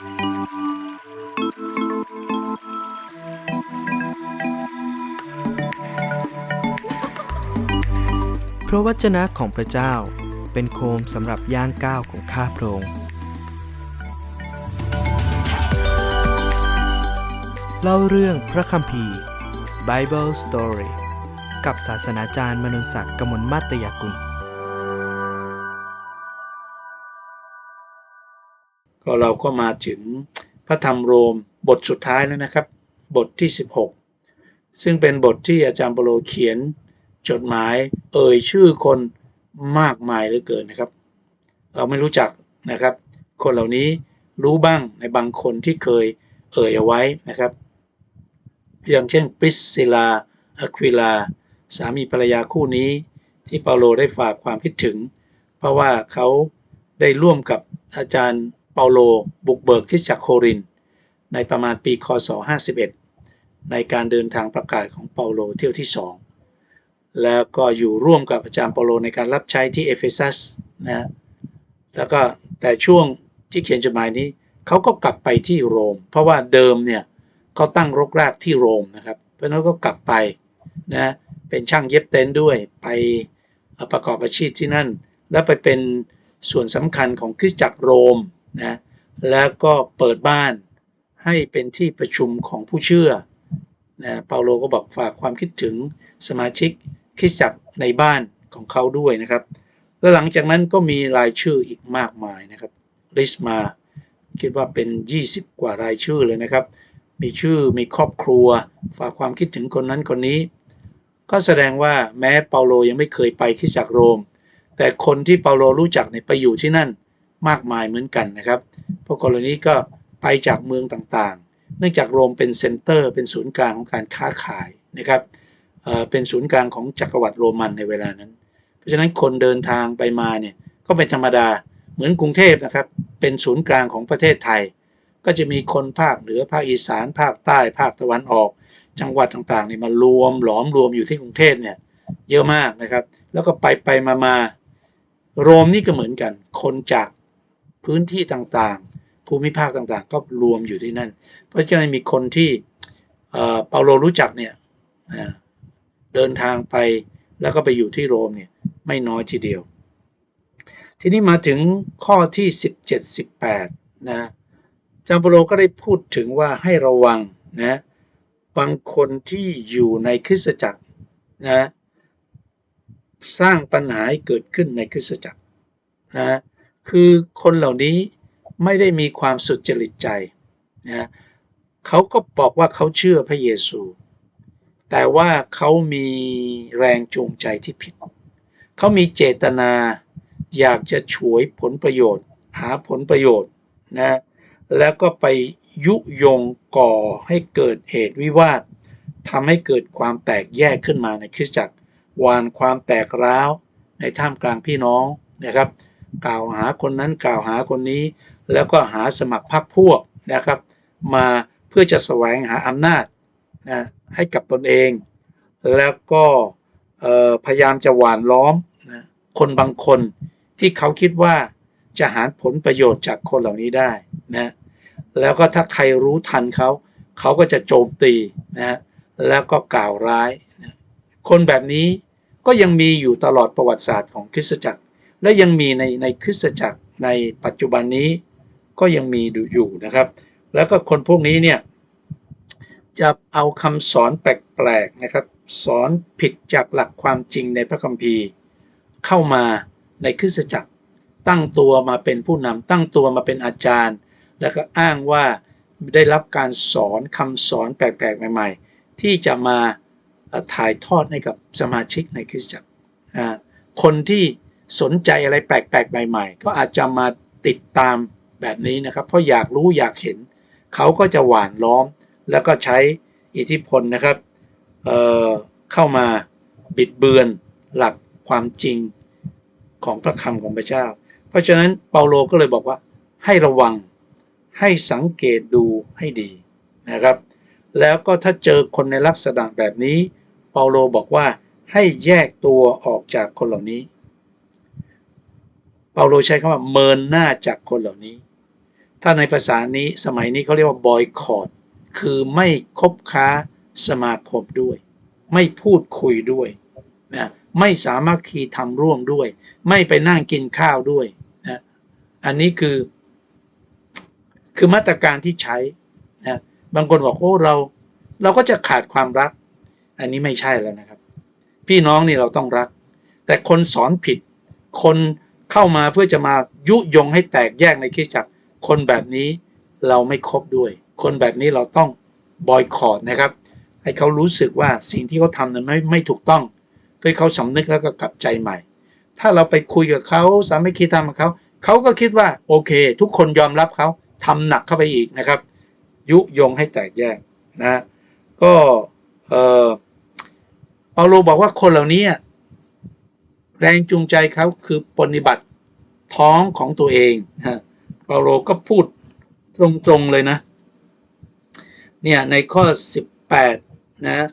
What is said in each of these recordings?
พระวจนะของพระเจ้าเป็นโคมสำหรับย่างก้าวของข้าพระองค์เล่าเรื่องพระคัมภีร์ Bible Story กับศาสนาจารย์มนุนศักดิ์กมลมาตยกุล ก็เราก็มาถึงพระธรรมโรมบทสุดท้ายแล้วนะครับ บทที่ 16 ซึ่งเป็นบทที่อาจารย์เปโลเขียน จดหมายเอ่ยชื่อคนมากมายเหลือเกินนะครับ เราไม่รู้จักนะครับ คนเหล่านี้รู้บ้างในบางคนที่เคยเอ่ยเอาไว้นะครับ อย่างเช่นปริสซิลาอะควิลา สามีภรรยาคู่นี้ ที่เปาโลได้ฝากความคิดถึง เพราะว่าเขาได้ร่วมกับอาจารย์ เปาโลบุกเบิกคริสตจักรโคริน ในประมาณปีคศ 51 ในการเดินทางประกาศของเปาโลเที่ยวที่ 2 แล้วก็อยู่ร่วมกับอาจารย์เปาโลในการรับใช้ที่เอเฟซัสนะฮะแล้วก็แต่ช่วงที่เขียนจดหมายนี้เขาก็กลับไปที่โรม เพราะว่าเดิมเนี่ยเขาตั้งรกรากที่โรมนะครับ เพราะฉะนั้นก็กลับไปนะเป็นช่างเย็บเต็นท์ด้วยไปประกอบอาชีพที่นั่น แล้วไปเป็นส่วนสำคัญของคริสตจักรโรม นะแล้วก็เปิดบ้านให้เป็นที่ประชุมของผู้เชื่อนะเปาโลก็บอกฝากความคิดถึงสมาชิกคริสตจักรในบ้านของเขาด้วยนะครับ แล้วหลังจากนั้นก็มีรายชื่ออีกมากมายนะครับลิสมาคิดว่าเป็น 20 กว่ารายชื่อเลยนะครับ มีชื่อมีครอบครัว ฝากความคิดถึงคนนั้นคนนี้ ก็แสดงว่าแม้เปาโลยังไม่เคยไปคริสตจักรโรม แต่คนที่เปาโลรู้จักเนี่ยไปอยู่ที่นั่น มากมายเหมือนกันนะครับพวกคนเหล่านี้ก็ไปจากเมืองต่างๆ เนื่องจากโรมเป็นเซ็นเตอร์ เป็นศูนย์กลางของการค้าขายนะครับเเป็นศูนย์กลางของจักรวรรดิโรมันในเวลานั้น เพราะฉะนั้นคนเดินทางไปมาเนี่ยก็เป็นธรรมดาเหมือนกรุงเทพนะครับ เป็นศูนย์กลางของประเทศไทย ก็จะมีคนภาคเหนือภาคอีสาน ภาคใต้ ภาคตะวันออก จังหวัดต่างๆเนี่มารวมหลอมรวมอยู่ที่กรุงเทพเนี่ยเยอะมากนะครับ แล้วก็ไปไปมามาโรมนี่ก็เหมือนกัน คนจาก พื้นที่ต่างๆ ภูมิภาคต่างๆ ก็รวมอยู่ที่นั่น เพราะฉะนั้นมีคนที่เปาโลรู้จักเนี่ยเดินทางไปแล้วก็ไปอยู่ที่โรมเนี่ยไม่น้อยทีเดียว ทีนี้มาถึงข้อที่ 17 18นะจามเปโลก็ได้พูดถึงว่าให้ระวังนะบางคนที่อยู่ในคริสตจักรนะสร้างปัญหาให้เกิดขึ้นในคริสตจักรนะ คือคนเหล่านี้ไม่ได้มีความสุจริตใจนะเขาก็บอกว่าเขาเชื่อพระเยซู แต่ว่าเขามีแรงจูงใจที่ผิด เขามีเจตนาอยากจะฉวยผลประโยชน์ หาผลประโยชน์นะแล้วก็ไปยุยงก่อให้เกิดเหตุวิวาททำให้เกิดความแตกแยกขึ้นมาในคริสตจักรวานความแตกร้าวในท่ามกลางพี่น้องนะครับ กล่าวหาคนนั้นกล่าวหาคนนี้ แล้วก็หาสมัครพรรคพวกนะครับ มาเพื่อจะแสวงหาอำนาจนะให้กับตนเอง แล้วก็พยายามจะหวานล้อมนะคนบางคนที่เขาคิดว่าจะหาผลประโยชน์จากคนเหล่านี้ได้นะแล้วก็ถ้าใครรู้ทันเขา เขาก็จะโจมตีนะแล้วก็กล่าวร้ายนะคนแบบนี้ก็ยังมีอยู่ตลอดประวัติศาสตร์ของคริสตจักร และยังมีในในคริสตจักรในปัจจุบันนี้ก็ยังมีอยู่นะครับ แล้วก็คนพวกนี้เนี่ยจะเอาคำสอนแปลกๆนะครับ สอนผิดจากหลักความจริงในพระคัมภีร์ เข้ามาในคริสตจักร ตั้งตัวมาเป็นผู้นำตั้งตัวมาเป็นอาจารย์ แล้วก็อ้างว่าได้รับการสอนคำสอนแปลกๆใหม่ ๆ ที่จะมาถ่ายทอดให้กับสมาชิกในคริสตจักรคนที่ สนใจอะไรแปลกๆ ใหม่ ๆ ก็อาจจะมาติดตามแบบนี้นะครับ เพราะอยากรู้อยากเห็น เขาก็จะหวานล้อม แล้วก็ใช้อิทธิพลนะครับเเข้ามาบิดเบือนหลักความจริงของพระคำของพระเจ้า เพราะฉะนั้นเปาโลก็เลยบอกว่าให้ระวังให้สังเกตดูให้ดีนะครับ แล้วก็ถ้าเจอคนในลักษณะแบบนี้ เปาโลบอกว่าให้แยกตัวออกจากคนเหล่านี้ เปาโลใช้คำว่าเมินหน้าจากคนเหล่านี้ ถ้าในภาษานี้สมัยนี้เขาเรียกว่าบอยคอ t คือไม่คบค้าสมาคมด้วย ไม่พูดคุยด้วยนะไม่สามารถคีทำร่วมด้วย ไม่ไปนั่งกินข้าวด้วยนะอันนี้คือ คือมาตรการที่ใช้นะบางคนบอกโอ้เรา เราก็จะขาดความรัก อันนี้ไม่ใช่แล้วนะครับ พี่น้องนี่เราต้องรัก แต่คนสอนผิด คน เข้ามาเพื่อจะมายุยงให้แตกแยกในคริสตจักร คนแบบนี้เราไม่คบด้วย คนแบบนี้เราต้องบอยคอรดนะครับให้เขารู้สึกว่าสิ่งที่เขาทำนั้นไม่ไม่ถูกต้อง เพื่อให้เขาสำนึกแล้วก็กลับใจใหม่ ถ้าเราไปคุยกับเขาสามัคคีทำกับเขาเขาก็คิดว่าโอเค ทุกคนยอมรับเขาทำหนักเข้าไปอีกนะครับ ยุยงให้แตกแยกนะก็เออเปาโลบอกว่าคนเหล่านี้ แรงจูงใจเขาคือปฏิบัติท้องของตัวเองเปาโลก็พูดตรงๆเลยนะ เนี่ยในข้อ 18 นะ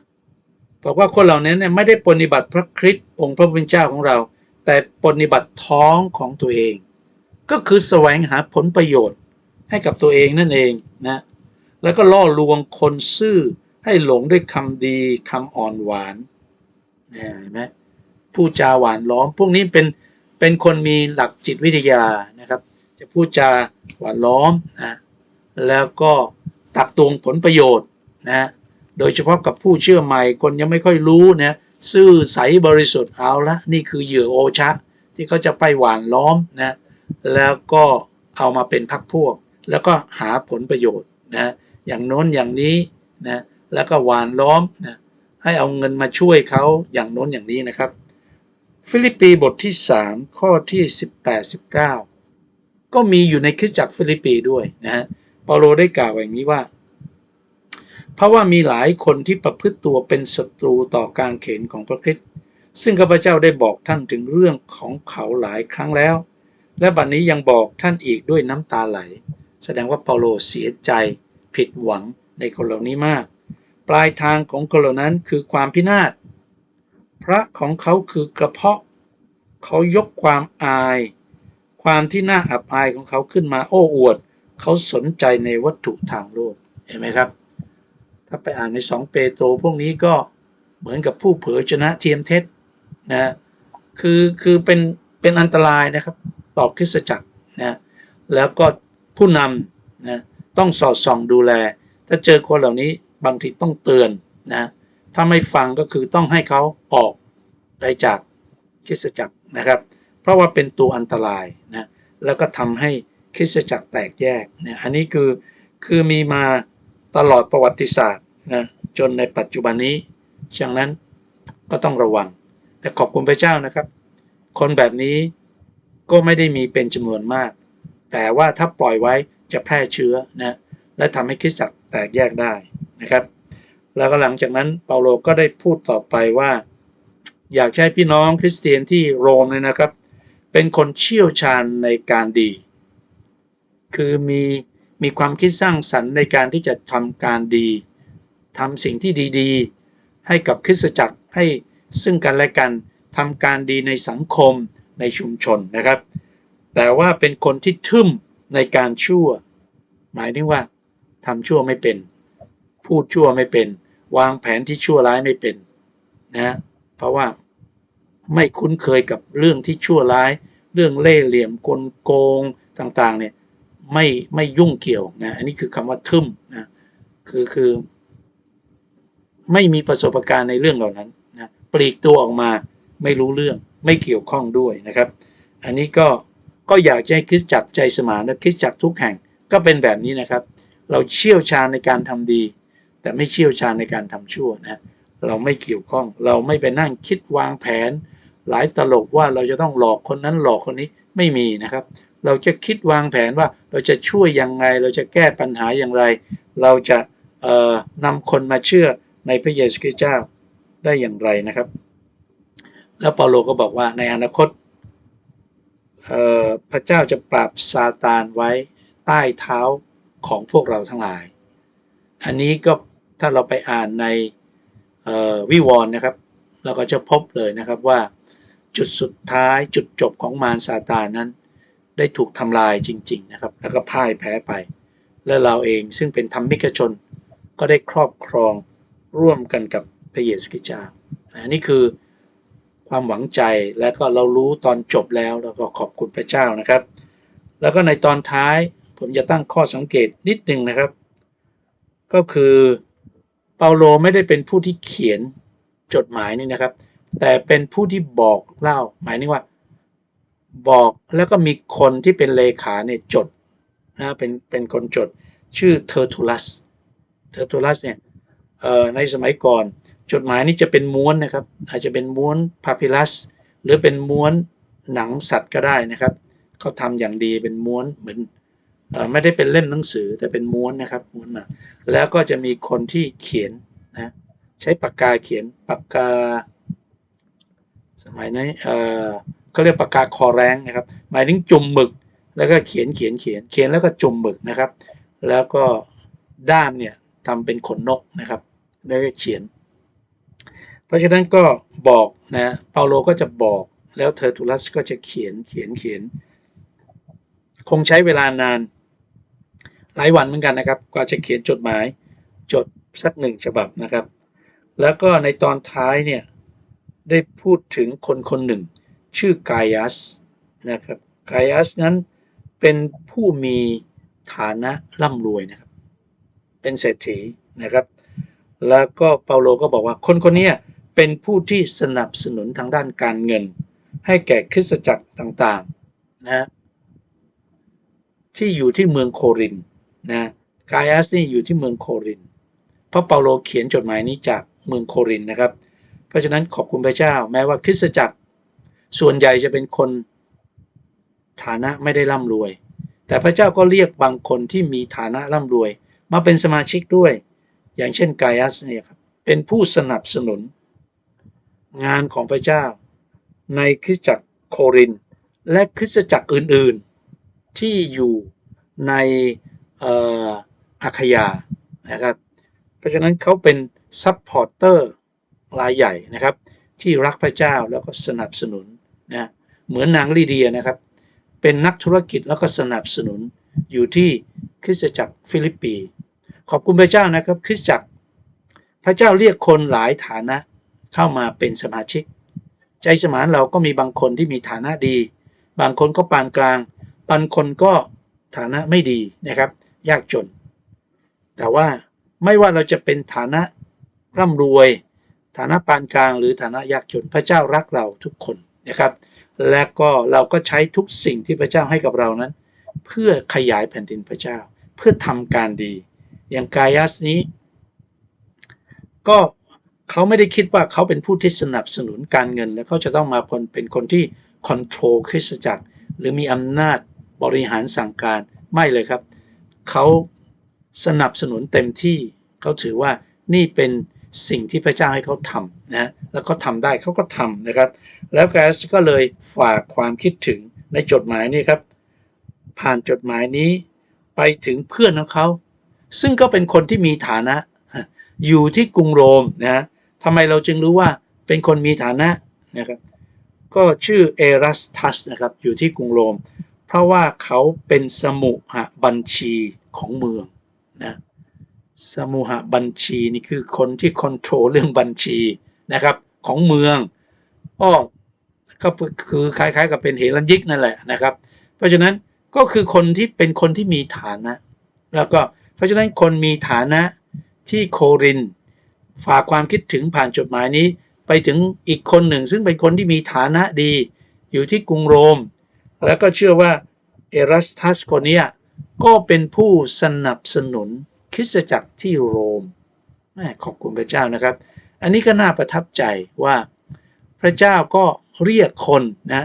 บอกว่าคนเหล่านี้เนี่ยไม่ได้ปฏิบัติพระคริสต์องค์พระผู้เป็นเจ้าของเรา แต่ปฏิบัติท้องของตัวเอง ก็คือแสวงหาผลประโยชน์ให้กับตัวเองนั่นเองนะแล้วก็ล่อลวงคนซื่อให้หลงด้วยคำดีคำอ่อนหวานเนี่ยเห็นไหม พูดจาหวานล้อม พวกนี้เป็นเป็นคนมีหลักจิตวิทยานะครับ จะพูดจาหวานล้อมนะแล้วก็ตักตวงผลประโยชน์นะโดยเฉพาะกับผู้เชื่อใหม่คนยังไม่ค่อยรู้นะซื่อใสบริสุทธิ์เอาละนี่คือเหยื่อโอชะ ที่เขาจะไปหวานล้อมนะแล้วก็เอามาเป็นพักพวก แล้วก็หาผลประโยชน์นะอย่างโน้นอย่างนี้นะแล้วก็หวานล้อมนะให้เอาเงินมาช่วยเขาอย่างโน้นอย่างนี้นะครับ ฟิลิปปีบทที่ 3 ข้อที่ 18 19 ก็มีอยู่ในคริสตจักรฟิลิปปีด้วยนะฮะเปาโลได้กล่าวอย่างนี้ว่า เพราะว่ามีหลายคนที่ประพฤติตัวเป็นศัตรูต่อการเขนของพระคริสต์ซึ่งข้าพเจ้าได้บอกท่านถึงเรื่องของเขาหลายครั้งแล้ว และบัดนนี้ยังบอกท่านอีกด้วยน้ำตาไหล แสดงว่าเปาโลเสียใจผิดหวังในคนเหล่านี้มาก ปลายทางของคนเหล่านั้นคือความพินาศ ระของเขาคือกระเพาะ เขายกความอาย ความที่น่าอับอายของเขาขึ้นมาโอ้อวด เขาสนใจในวัตถุทางโลกเห็นไหมครับ ถ้าไปอ่านในสองเปโตรพวกนี้ก็เหมือนกับผู้เผยชนะเทียมเท็จนะคือคือเป็นเป็นอันตรายนะครับต่อคริสตจักรนะแล้วก็ผู้นำนะต้องสอดส่องดูแล ถ้าเจอคนเหล่านี้บางทีต้องเตือนนะ ถ้าไม่ฟังก็คือต้องให้เขาออกไปจากคริสตจักรนะครับ เพราะว่าเป็นตัวอันตรายนะแล้วก็ทำให้คริสตจักรแตกแยกเนี่ยอันนี้คือคือมีมาตลอดประวัติศาสตร์นะจนในปัจจุบันนี้ฉะนั้นก็ต้องระวัง แต่ขอบคุณพระเจ้านะครับ คนแบบนี้ก็ไม่ได้มีเป็นจำนวนมาก แต่ว่าถ้าปล่อยไว้จะแพร่เชื้อนะและทำให้คริสตจักรแตกแยกได้นะครับ แล้วก็หลังจากนั้นเปาโลก็ได้พูดต่อไปว่า อยากให้พี่น้องคริสเตียนที่โรมเนี่ยนะครับ เป็นคนเชี่ยวชาญในการดี คือมีมีความคิดสร้างสรรค์ในการที่จะทำการดีทำสิ่งที่ดีๆ ให้กับคริสตจักรให้ซึ่งกันและกันทำการดีในสังคมในชุมชนนะครับ แต่ว่าเป็นคนที่ทึ่มในการชั่ว หมายถึงว่าทำชั่วไม่เป็น พูดชั่วไม่เป็น วางแผนที่ชั่วร้ายไม่เป็นนะเพราะว่าไม่คุ้นเคยกับเรื่องที่ชั่วร้าย เรื่องเล่ห์เหลี่ยมกลโกงต่างๆเนี่ยไม่ไม่ยุ่งเกี่ยวนะอันนี้คือคำว่าทึ่มนะคือคือไม่มีประสบการณ์ในเรื่องเหล่านั้นนะปลีกตัวออกมาไม่รู้เรื่องไม่เกี่ยวข้องด้วยนะครับ อันนี้ก็ก็อยากจะให้คริสจักรใจสมานและคริสจักรทุกแห่งก็เป็นแบบนี้นะครับ เราเชี่ยวชาญในการทำดี แต่ไม่เชี่ยวชาญในการทำชั่วนะเราไม่เกี่ยวข้อง เราไม่ไปนั่งคิดวางแผน หลายตลกว่าเราจะต้องหลอกคนนั้นหลอกคนนี้ไม่มีนะครับ เราจะคิดวางแผนว่าเราจะช่วยยังไง เราจะแก้ปัญหาอย่างไร เราจะเอ่อนำคนมาเชื่อในพระเยซูคริสต์เจ้าได้อย่างไรนะครับ แล้วเปาโลก็บอกว่าในอนาคตพระเจ้าจะปราบซาตานไว้ใต้เท้าของพวกเราทั้งหลาย อันนี้ก็ ถ้าเราไปอ่านในวิวรณ์นะครับ เราก็จะพบเลยนะครับว่า จุดสุดท้ายจุดจบของมารซาตานนั้น ได้ถูกทำลายจริง ๆ นะครับ แล้วก็พ่ายแพ้ไป และเราเองซึ่งเป็นธรรมิกชนก็ได้ครอบครองร่วมกันกับพระเยซูคริสต์เจ้าอันนี้คือความหวังใจและก็เรารู้ตอนจบแล้วแล้วก็ขอบคุณพระเจ้านะครับ แล้วก็ในตอนท้ายผมจะตั้งข้อสังเกตนิดหนึ่งนะครับ ก็คือ เปาโลไม่ได้เป็นผู้ที่เขียนจดหมายนี่นะครับ แต่เป็นผู้ที่บอกเล่าหมายถึงว่า บอกแล้วก็มีคนที่เป็นเลขาเนี่ยจดนะเป็นเป็นคนจดชื่อเทอร์ทูลัสเทอร์ทูลัสเนี่ยเอ่อในสมัยก่อนจดหมายนี้จะเป็นม้วนนะครับ อาจจะเป็นม้วนพาพิลัส หรือเป็นม้วนหนังสัตว์ก็ได้นะครับเขาทำอย่างดีเป็นม้วนเหมือนเไม่ได้เป็นเล่มหนังสือแต่เป็นม้วนนะครับม้วนมาแล้วก็จะมีคนที่เขียนนะใช้ปากกาเขียนปากกา สมัยนั้นเออเขาเรียกปากกาคอแรงนะครับ หมายถึงจุ่มหมึก แล้วก็เขียนเขียนเขียนเขียนแล้วก็จุ่มหมึกนะครับ แล้วก็ด้ามเนี่ยทำเป็นขนนกนะครับ แล้วก็เขียน เพราะฉะนั้นก็บอกนะเปาโลก็จะบอกแล้วเทอร์ทูลัสก็จะเขียนเขียนเขียน คงใช้เวลานาน หลายวันเหมือนกันนะครับกว่าจะเขียนจดหมายจดสักหนึ่งฉบับนะครับ แล้วก็ในตอนท้ายเนี่ยได้พูดถึงคนคนหนึ่ง ชื่อกายัสนะครับกายัสนั้นเป็นผู้มีฐานะร่ำรวยนะครับ เป็นเศรษฐีนะครับ แล้วก็เปาโลก็บอกว่าคนคนนี้เป็นผู้ที่สนับสนุนทางด้านการเงิน ให้แก่คริสตจักรต่างๆนะที่อยู่ที่เมืองโคริน นะกายอัสนี่อยู่ที่เมืองโครินธ์เพราะเปาโลเขียนจดหมายนี้จากเมืองโครินธ์นะครับ เพราะฉะนั้นขอบคุณพระเจ้า แม้ว่าคริสตจักร ส่วนใหญ่จะเป็นคนฐานะไม่ได้ร่ำรวย แต่พระเจ้าก็เรียกบางคนที่มีฐานะร่ำรวย มาเป็นสมาชิกด้วย อย่างเช่นกายอัสเนี่ยครับเป็นผู้สนับสนุน งานของพระเจ้า ในคริสตจักรโครินธ์และคริสตจักรอื่นๆ ที่อยู่ในเอ่ออาคยานะครับ เพราะฉะนั้นเขาเป็นซัพพอร์เตอร์รายใหญ่นะครับ ที่รักพระเจ้าแล้วก็สนับสนุนนะเหมือนนางลีเดียนะครับ เป็นนักธุรกิจแล้วก็สนับสนุนอยู่ที่คริสตจักรฟิลิปปีขอบคุณพระเจ้านะครับคริสตจักรพระเจ้าเรียกคนหลายฐานะเข้ามาเป็นสมาชิก ใจสมานเราก็มีบางคนที่มีฐานะดี บางคนก็ปานกลาง บางคนก็ฐานะไม่ดีนะครับ ยากจน แต่ว่าไม่ว่าเราจะเป็นฐานะร่ำรวย ฐานะปานกลางหรือฐานะยากจนพระเจ้ารักเราทุกคนนะครับ และก็เราก็ใช้ทุกสิ่งที่พระเจ้าให้กับเรานั้น เพื่อขยายแผ่นดินพระเจ้า เพื่อทำการดี อย่างกายัสนี้ ก็เขาไม่ได้คิดว่าเขาเป็นผู้ที่สนับสนุนการเงิน และเขาจะต้องมาเป็นคนที่คอนโทรลคริสตจักร หรือมีอำนาจบริหารสั่งการไม่เลยครับ เขาสนับสนุนเต็มที่เขาถือว่านี่เป็นสิ่งที่พระเจ้าให้เขาทำนะแล้วเขาทำได้เขาก็ทำนะครับ แล้วแกสก็เลยฝากความคิดถึงในจดหมายนี้ครับ ผ่านจดหมายนี้ไปถึงเพื่อนของเขา ซึ่งก็เป็นคนที่มีฐานะ อยู่ที่กรุงโรมนะทำไมเราจึงรู้ว่าเป็นคนมีฐานะนะครับก็ชื่อเอรัสทัสนะครับอยู่ที่กรุงโรม เพราะว่าเขาเป็นสมุหบัญชี ของเมืองนะสมุหบัญชีนี่คือคนที่คอนโทรลเรื่องบัญชีนะครับของเมืองก็ก็คือคล้ายๆ กับเป็นเฮรัญยิกนั่นแหละนะครับ เพราะฉะนั้นก็คือคนที่เป็นคนที่มีฐานะ แล้วก็เพราะฉะนั้นคนมีฐานะที่โคริน ฝากความคิดถึงผ่านจดหมายนี้ ไปถึงอีกคนหนึ่ง ซึ่งเป็นคนที่มีฐานะดี อยู่ที่กรุงโรม แล้วก็เชื่อว่าเอรัสทัสคนนี้ ก็เป็นผู้สนับสนุนคริสตจักรที่โรมแม่ขอบคุณพระเจ้านะครับ อันนี้ก็น่าประทับใจว่าพระเจ้าก็เรียกคนนะ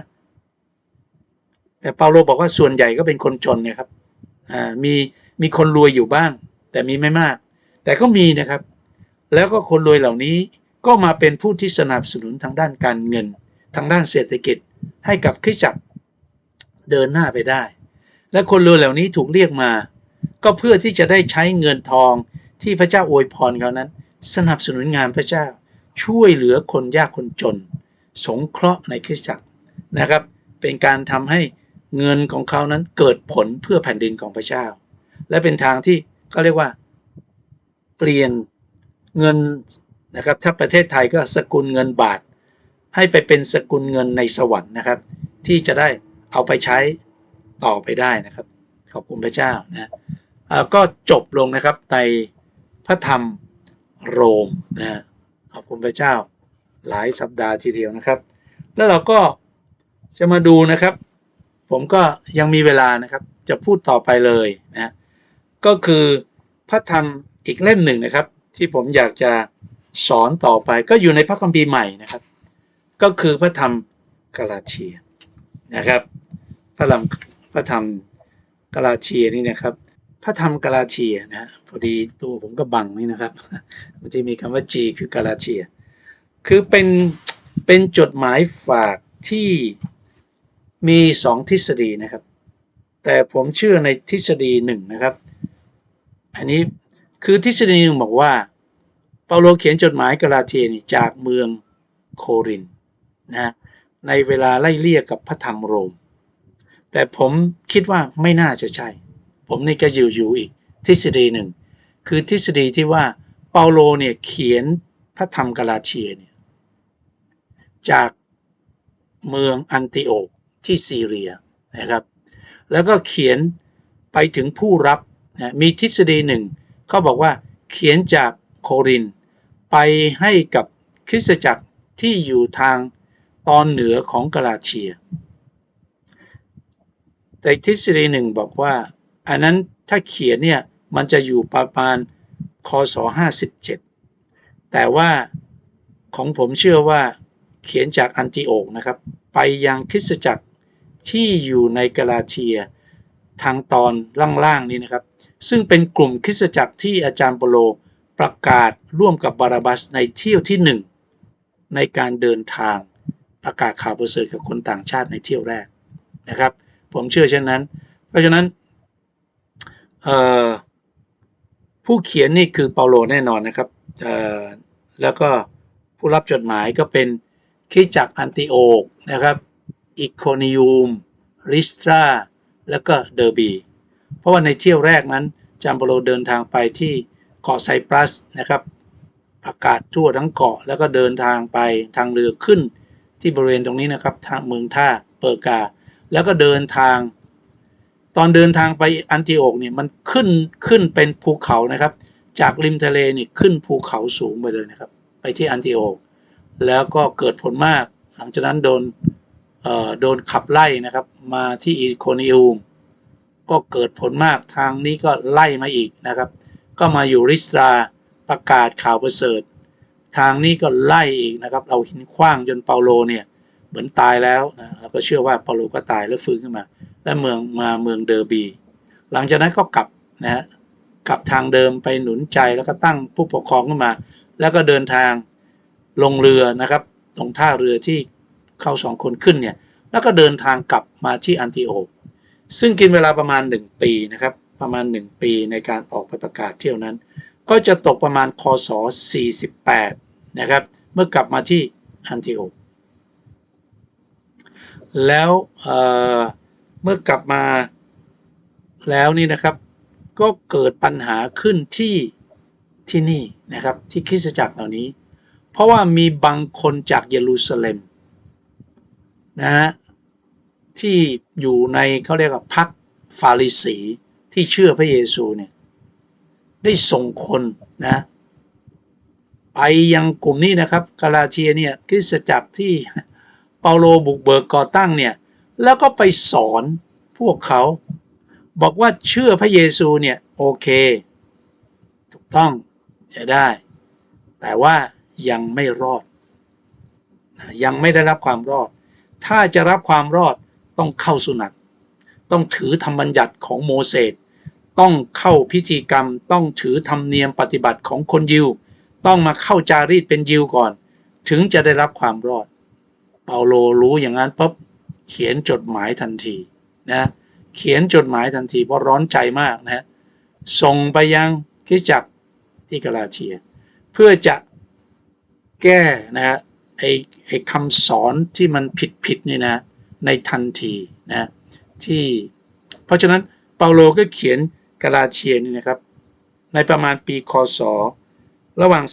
แต่เปาโลบอกว่าส่วนใหญ่ก็เป็นคนจนนะครับอ่ามีมีคนรวยอยู่บ้าง แต่มีไม่มาก แต่ก็มีนะครับ แล้วก็คนรวยเหล่านี้ก็มาเป็นผู้ที่สนับสนุนทางด้านการเงิน ทางด้านเศรษฐกิจให้กับคริสตจักรเดินหน้าไปได้ และคนรวยเหล่านี้ถูกเรียกมา ก็เพื่อที่จะได้ใช้เงินทองที่พระเจ้าอวยพรเขานั้น สนับสนุนงานพระเจ้า ช่วยเหลือคนยากคนจน สงเคราะห์ในคริสตจักรนะครับ เป็นการทำให้เงินของเขานั้นเกิดผลเพื่อแผ่นดินของพระเจ้า และเป็นทางที่เขาเรียกว่า เปลี่ยนเงินนะครับ ถ้าประเทศไทยก็สกุลเงินบาท ให้ไปเป็นสกุลเงินในสวรรค์นะครับ ที่จะได้เอาไปใช้ ต่อไปได้นะครับ ขอบคุณพระเจ้านะก็จบลงนะครับในพระธรรมโรมนะฮะขอบคุณพระเจ้าหลายสัปดาห์ทีเดียวนะครับ แล้วเราก็จะมาดูนะครับ ผมก็ยังมีเวลานะครับ จะพูดต่อไปเลยนะก็คือพระธรรมอีกเล่มหนึ่งนะครับ ที่ผมอยากจะสอนต่อไป ก็อยู่ในพระคัมภีร์ใหม่นะครับ ก็คือพระธรรมกาลาเทียนะครับ พระธรรม พระธรรมกลาเทียนี่นะครับ พระธรรมกลาเทียนะพอดีตัวผมก็บังนี่นะครับ มันจะมีคำว่า G คือกลาเทีย คือเป็นเป็นจดหมายฝากที่มีสองทฤษฎีนะครับ แต่ผมเชื่อในทฤษฎีหนึ่งนะครับ อันนี้คือทฤษฎีหนึ่งบอกว่า เปาโลเขียนจดหมายกลาเทียนี่จากเมืองโครินนะในเวลาไล่เลี่ยกับพระธรรมโรม แต่ผมคิดว่าไม่น่าจะใช่ ผมนี่ก็อยู่อยู่อีก ทฤษฎีหนึ่ง คือทฤษฎีที่ว่าเปาโลเนี่ยเขียนพระธรรมกาลาเทียเนี่ยจากเมืองอันติโอกที่ซีเรียนะครับแล้วก็เขียนไปถึงผู้รับนะมีทฤษฎีหนึ่งเขาบอกว่าเขียนจากโครินไปให้กับคริสตจักรที่อยู่ทางตอนเหนือของกาลาเทีย แต่ทฤษฎีหนึ่งบอกว่า อันนั้นถ้าเขียนเนี่ย มันจะอยู่ประมาณคศ57 แต่ว่าของผมเชื่อว่าเขียนจากอันติโอกนะครับ ไปยังคริสตจักรที่อยู่ในกาลาเทียทางตอนล่างๆนี้นะครับ ซึ่งเป็นกลุ่มคริสตจักรที่อาจารย์เปโลประกาศร่วมกับบาราบัสในเที่ยวที่หนึ่งในการเดินทางประกาศข่าวประเสริฐกับคนต่างชาติในเที่ยวแรกนะครับ ผมเชื่อเช่นนั้น เพราะฉะนั้นผู้เขียนนี่คือเปาโลแน่นอนนะครับแล้วก็ผู้รับจดหมายก็เป็นคิจักอันติโอกนะครับอิโคนิยูมลิสตราแล้วก็เดอร์บี เพราะว่าในเที่ยวแรกนั้นจามโปโลเดินทางไปที่เกาะไซปรัสนะครับประกาศทั่วทั้งเกาะแล้วก็เดินทางไปทางเรือขึ้นที่บริเวณตรงนี้นะครับทางเมืองท่าเปอร์กา แล้วก็เดินทาง ตอนเดินทางไปอันติโอกเนี่ยมันขึ้นขึ้นเป็นภูเขานะครับ จากริมทะเลนี่ขึ้นภูเขาสูงไปเลยนะครับ ไปที่อันติโอกแล้วก็เกิดผลมาก หลังจากนั้นโดนเอ่อโดนขับไล่นะครับ มาที่อีโคนิอูมก็เกิดผลมากทางนี้ก็ไล่มาอีกนะครับ ก็มาอยู่ริสตราประกาศข่าวประเสริฐ ทางนี้ก็ไล่อีกนะครับ เราหินขว้างจนเปาโลเนี่ย เหมือนตายแล้วนะเราก็เชื่อว่าเปาโลก็ตายแล้วฟื้นขึ้นมา และเมืองมาเมืองเดอร์บี หลังจากนั้นก็กลับนะฮะกลับทางเดิมไปหนุนใจแล้วก็ตั้งผู้ปกครองขึ้นมา แล้วก็เดินทางลงเรือนะครับ ตรงท่าเรือที่เข้าสองคนขึ้นเนี่ยแล้วก็เดินทางกลับมาที่อันติโอกซึ่งกินเวลาประมาณ 1 ปีนะครับ ประมาณ 1 ปีในการออกไปประกาศเที่ยวนั้น ก็จะตกประมาณคศ48นะครับ เมื่อกลับมาที่อันติโอก แล้วเเมื่อกลับมาแล้วนี่นะครับ ก็เกิดปัญหาขึ้นที่ที่นี่นะครับที่คริสตจักรเหล่านี้ เพราะว่ามีบางคนจากเยรูซาเล็มนะฮะที่อยู่ในเขาเรียกว่าพรรคฟาริสีที่เชื่อพระเยซูเนี่ยได้ส่งคนนะไปยังกลุ่มนี้นะครับ กาลาเทียเนี่ยคริสตจักรที่ เปาโลบุกเบิกก่อตั้งเนี่ยแล้วก็ไปสอนพวกเขา บอกว่าเชื่อพระเยซูเนี่ยโอเค ถูกต้องจะได้ แต่ว่ายังไม่รอด ยังไม่ได้รับความรอด ถ้าจะรับความรอดต้องเข้าสุนัตต้องถือธรรมบัญญัติของโมเสสต้องเข้าพิธีกรรม ต้องถือธรรมเนียมปฏิบัติของคนยิว ต้องมาเข้าจารีตเป็นยิวก่อน ถึงจะได้รับความรอด เปาโลรู้อย่างนั้นปุ๊บเขียนจดหมายทันทีนะเขียนจดหมายทันทีเพราะร้อนใจมากนะส่งไปยังคริสจักรที่กาลาเทีย เพื่อจะแก้นะฮะไอ้ไอ้คำสอนที่มันผิดผิดนี่นะในทันทีนะที่เพราะฉะนั้นเปาโลก็เขียนกาลาเทียนี่นะครับ ในประมาณปีคศระหว่าง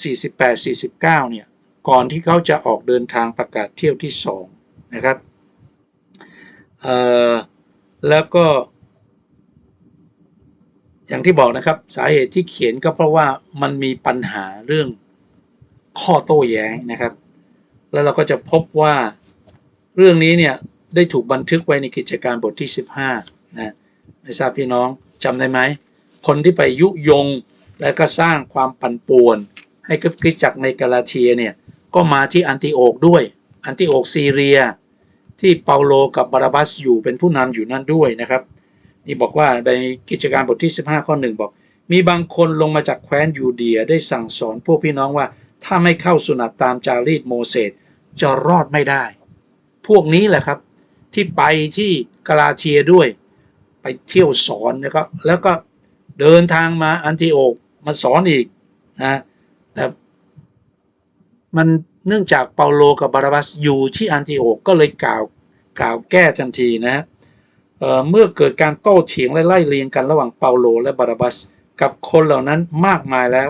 48-49เนี่ย ก่อนที่เขาจะออกเดินทางประกาศเที่ยวที่2นะครับเอ่อแล้วก็ อย่างที่บอกนะครับสาเหตุที่เขียนก็เพราะว่ามันมีปัญหาเรื่องข้อโต้แย้งนะครับ แล้วเราก็จะพบว่าเรื่องนี้เนี่ยได้ถูกบันทึกไว้ในกิจการบทที่ 15นะไม่ทราบพี่น้องจำได้ไหม คนที่ไปยุยงและก็สร้างความปั่นป่วน ให้กับคริสจักรในกาลาเทียเนี่ย ก็มาที่อันติโอกด้วย อันติโอกซีเรีย ที่เปาโลกับบาราบัสอยู่เป็นผู้นำอยู่นั่นด้วยนะครับ นี่บอกว่าในกิจการบทที่ 15 ข้อหนึ่งบอก มีบางคนลงมาจากแคว้นยูเดียได้สั่งสอนพวกพี่น้องว่า ถ้าไม่เข้าสุนัตตามจารีตโมเสสจะรอดไม่ได้ พวกนี้แหละครับ ที่ไปที่กาลาเทียด้วย ไปเที่ยวสอนนะครับแล้วก็เดินทางมาอันติโอกมาสอนอีกนะ มันเนื่องจากเปาโลกับบาราบัสอยู่ที่อันติโอกก็เลยกล่าวกล่าวแก้ทันทีนะฮะเเมื่อเกิดการโต้เถียงและไล่เลียงกันระหว่างเปาโลและบาราบัสกับคนเหล่านั้นมากมายแล้ว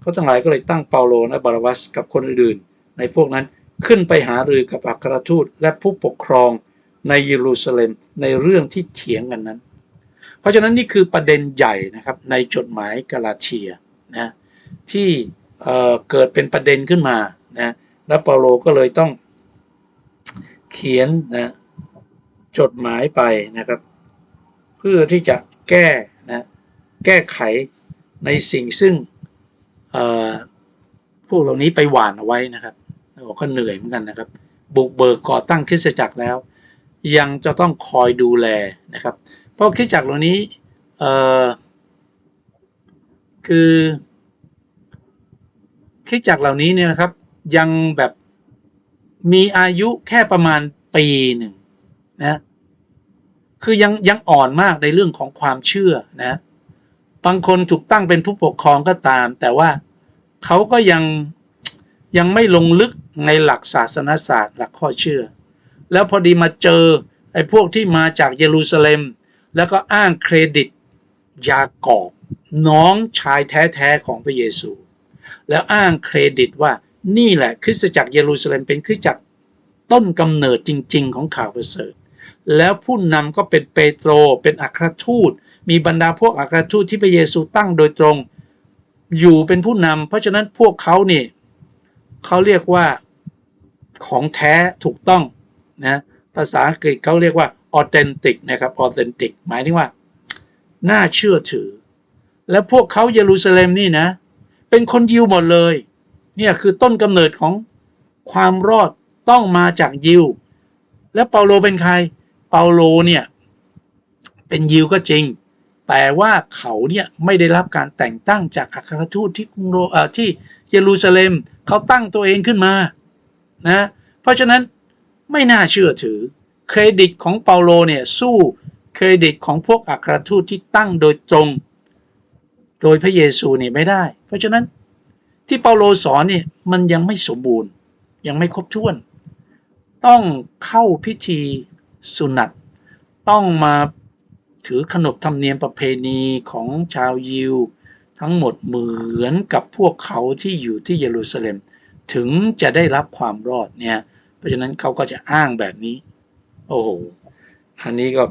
เขาทั้งหลายก็เลยตั้งเปาโลและบาราบัสกับคนอื่นๆ ในพวกนั้นขึ้นไปหารือกับอัครทูตและผู้ปกครองในเยรูซาเล็มในเรื่องที่เถียงกันนั้น เพราะฉะนั้นนี่คือประเด็นใหญ่นะครับในจดหมายกาลาเทียนะที่เเกิดเป็นประเด็นขึ้นมา นะแล้วเปาโลก็เลยต้องเขียนนะจดหมายไปนะครับ เพื่อที่จะแก้นะแก้ไขในสิ่งซึ่งพวกเหล่านี้ไปหวานเอาไว้นะครับแล้วก็เหนื่อยเหมือนกันนะครับ บุกเบิกก่อตั้งคริสตจักรแล้ว ยังจะต้องคอยดูแลนะครับ เพราะคริสตจักรเหล่านี้คือคริสตจักรเหล่านี้เนี่ยนะครับ ยังแบบมีอายุแค่ประมาณปีหนึ่งนะคือยังยังอ่อนมากในเรื่องของความเชื่อนะบางคนถูกตั้งเป็นผู้ปกครองก็ตาม แต่ว่าเขาก็ยังยังไม่ลงลึกในหลักศาสนศาสตร์หลักข้อเชื่อ แล้วพอดีมาเจอไอ้พวกที่มาจากเยรูซาเล็ม แล้วก็อ้างเครดิตยากอบน้องชายแท้ๆของพระเยซู แล้วอ้างเครดิตว่า นี่แหละคริสตจักรเยรูซาเล็มเป็นคริสตจักรต้นกำเนิดจริง ๆ ของข่าวประเสริฐ แล้วผู้นำก็เป็นเปโตร เป็นอัครทูต มีบรรดาพวกอัครทูตที่พระเยซูตั้งโดยตรง อยู่เป็นผู้นำเพราะฉะนั้นพวกเขานี่เขาเรียกว่าของแท้ถูกต้องนะภาษาอังกฤษเขาเรียกว่า authentic นะครับ authentic หมายถึงว่า น่าเชื่อถือ และพวกเขาเยรูซาเล็มนี่นะ เป็นคนยิวหมดเลย เนี่ยคือต้นกำเนิดของความรอดต้องมาจากยิว และเปาโลเป็นใคร เปาโลเนี่ยเป็นยิวก็จริง แต่ว่าเขาเนี่ยไม่ได้รับการแต่งตั้งจากอัครทูตที่กรุงโรเอ่อที่เยรูซาเล็มเขาตั้งตัวเองขึ้นมานะเพราะฉะนั้นไม่น่าเชื่อถือเครดิตของเปาโลเนี่ยสู้เครดิตของพวกอัครทูตที่ตั้งโดยตรง โดยพระเยซูเนี่ยไม่ได้ เพราะฉะนั้น ที่เปาโลสอนเนี่ยมันยังไม่สมบูรณ์ ยังไม่ครบถ้วน ต้องเข้าพิธีสุนัตต้องมาถือขนบธรรมเนียมประเพณีของชาวยิว ทั้งหมดเหมือนกับพวกเขาที่อยู่ที่เยรูซาเล็ม ถึงจะได้รับความรอดเนี่ยเพราะฉะนั้นเขาก็จะอ้างแบบนี้ โอ้โหอันนี้ก็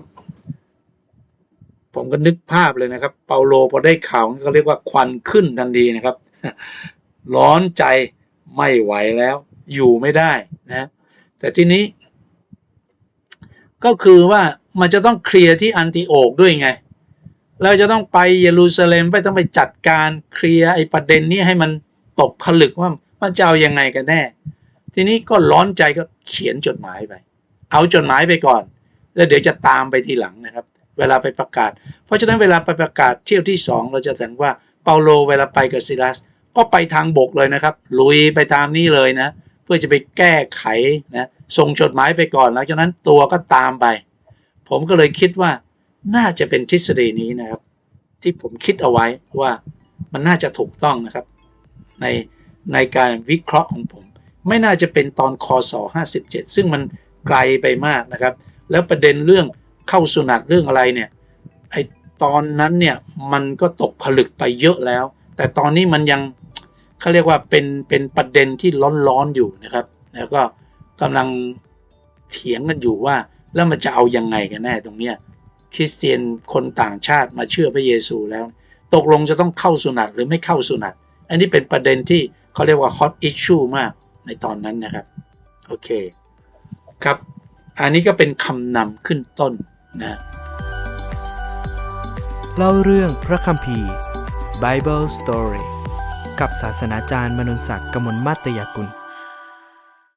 ผมก็นึกภาพเลยนะครับ เปาโลพอได้ข่าวก็เรียกว่าควันขึ้นทันทีนะครับ ร้อนใจไม่ไหวแล้ว อยู่ไม่ได้นะแต่ทีนี้ ก็คือว่ามันจะต้องเคลียร์ที่อันติโอกด้วยไง เราจะต้องไปเยรูซาเล็มไปต้องไปจัดการเคลียร์ไอ้ประเด็นนี้ให้มันตกผลึกว่ามันจะเอายังไงกันแน่ ทีนี้ก็ร้อนใจก็เขียนจดหมายไป เอาจดหมายไปก่อน แล้วเดี๋ยวจะตามไปทีหลังนะครับ เวลาไปประกาศ เพราะฉะนั้นเวลาไปประกาศเที่ยวที่สองเราจะเห็นว่าเปาโลเวลาไปกับซิลัส ก็ไปทางบกเลยนะครับ ลุยไปตามนี้เลยนะ เพื่อจะไปแก้ไขนะส่งจดหมายไปก่อนแล้วจากนั้นตัวก็ตามไป ผมก็เลยคิดว่าน่าจะเป็นทฤษฎีนี้นะครับ ที่ผมคิดเอาไว้ว่ามันน่าจะถูกต้องนะครับ ในในการวิเคราะห์ของผม ไม่น่าจะเป็นตอนคศ57 ซึ่งมันไกลไปมากนะครับ แล้วประเด็นเรื่องเข้าสุนัตเรื่องอะไรเนี่ยไอตอนนั้นเนี่ยมันก็ตกผลึกไปเยอะแล้ว แต่ตอนนี้มันยัง เขาเรียกว่าเป็นเป็นประเด็นที่ร้อนๆอยู่นะครับ แล้วก็กำลังเถียงกันอยู่ว่าแล้วมันจะเอายังไงกันแน่ตรงเนี้ยคริสเตียนคนต่างชาติมาเชื่อพระเยซูแล้ว ตกลงจะต้องเข้าสุนัตหรือไม่เข้าสุนัตอันนี้เป็นประเด็นที่เขาเรียกว่า hot issue มากในตอนนั้นนะครับ โอเคครับ อันนี้ก็เป็นคำนำขึ้นต้นนะเล่าเรื่องพระคัมภีร์ Bible Story กับศาสนาจารย์มนุนศักดิ์กมลมาตยกุล